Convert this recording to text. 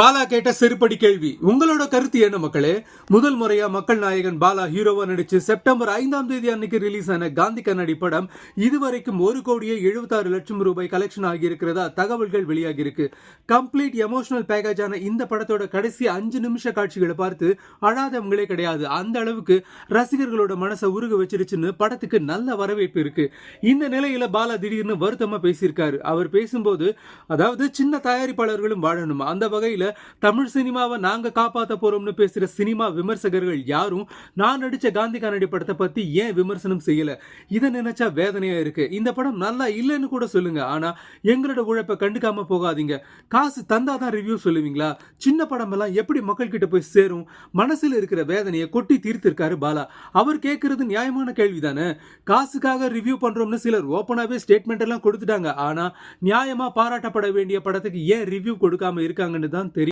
பாலா கேட்ட செருப்படி கேள்வி. உங்களோட கருத்து என்ன மக்களே? முதல் முறையா மக்கள் நாயகன் பாலா ஹீரோவா நடிச்சு செப்டம்பர் ஐந்தாம் தேதி அன்னைக்கு ரிலீஸ் ஆன காந்தி கண்ணாடி படம் இதுவரைக்கும் ஒரு கோடியே எழுபத்தாறு லட்சம் ரூபாய் கலெக்ஷன் ஆகியிருக்கிறதா தகவல்கள் வெளியாகி இருக்கு. கம்ப்ளீட் எமோஷனல் பேக்கேஜான இந்த படத்தோட கடைசி அஞ்சு நிமிஷ காட்சிகளை பார்த்து அழாதவங்களே கிடையாது. அந்த அளவுக்கு ரசிகர்களோட மனசை உருக வச்சிருச்சுன்னு படத்துக்கு நல்ல வரவேற்பு இருக்கு. இந்த நிலையில பாலா திடீர்னு வருத்தமா பேசியிருக்காரு. அவர் பேசும்போது அதாவது சின்ன தயாரிப்பாளர்களும் வாழணும். அந்த வகையில தமிழ் சினிமாவை நாங்க காப்பாத்த போறோம்னு பேசுற சினிமா விமர்சகர்கள் யாரும் நான் நடிச்ச காந்தி கானடி படத்தை பத்தி ஏன் விமர்சனம் செய்யல? இதை நினைச்சா வேதனையா இருக்கு. இந்த படம் நல்லா இல்லைன்னு கூட சொல்லுங்க. ஆனா எங்களோட உழைப்பை கண்டுக்காம போகாதீங்க. காசு தந்தாதான் ரிவ்யூ சொல்லுவீங்களா? சின்ன படம் எல்லாம் எப்படி மக்கள் கிட்ட போய் சேரும்? மனசுல இருக்கிற வேதனையை கொட்டி தீர்த்திருக்காரு பாலா. அவர் கேட்கறது நியாயமான கேள்வி தானே காசுக்காக ரிவ்யூ பண்றோம்னு சிலர் ஓப்பனாவே ஸ்டேட்மெண்ட் எல்லாம் கொடுத்துட்டாங்க. ஆனா நியாயமா பாராட்டப்பட வேண்டிய படத்துக்கு ஏன் ரிவ்யூ கொடுக்காம இருக்காங்கன்னு தான்